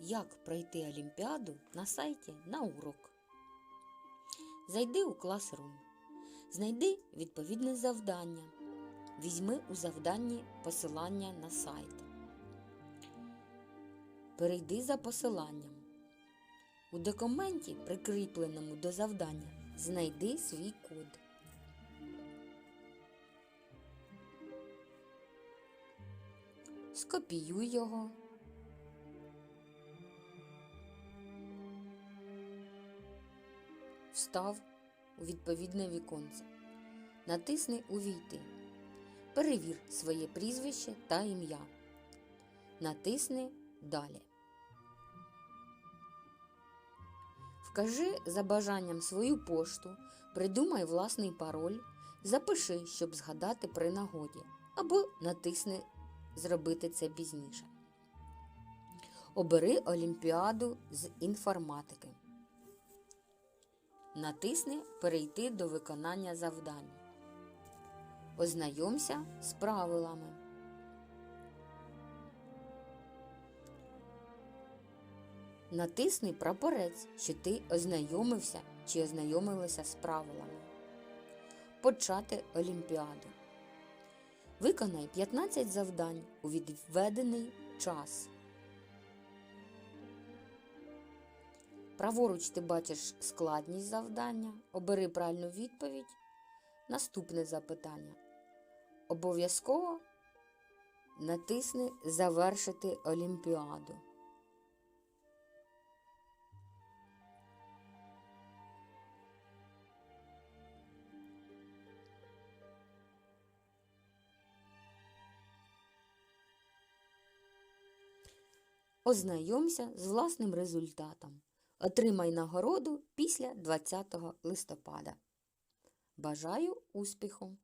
як пройти Олімпіаду на сайті на. Зайди у Classroom. Знайди відповідне завдання. Візьми у завданні посилання на сайт. Перейди за посиланням. У документі, прикріпленому до завдання, знайди свій код. Скопіюй його. Встав у відповідне віконце. Натисни Увійти. Перевір своє прізвище та ім'я. Натисни Далі. Вкажи за бажанням свою пошту, придумай власний пароль, запиши, щоб згадати при нагоді, або натисни Зробити це пізніше. Обери Олімпіаду з інформатики. Натисни Перейти до виконання завдань. Ознайомся з правилами. Натисни прапорець, що ти ознайомився чи ознайомилася з правилами. Почати Олімпіаду. Виконай 15 завдань у відведений час. Праворуч ти бачиш складність завдання. Обери правильну відповідь. Наступне запитання. Обов'язково натисни Завершити Олімпіаду. Ознайомся з власним результатом. Отримай нагороду після 20 листопада. Бажаю успіху!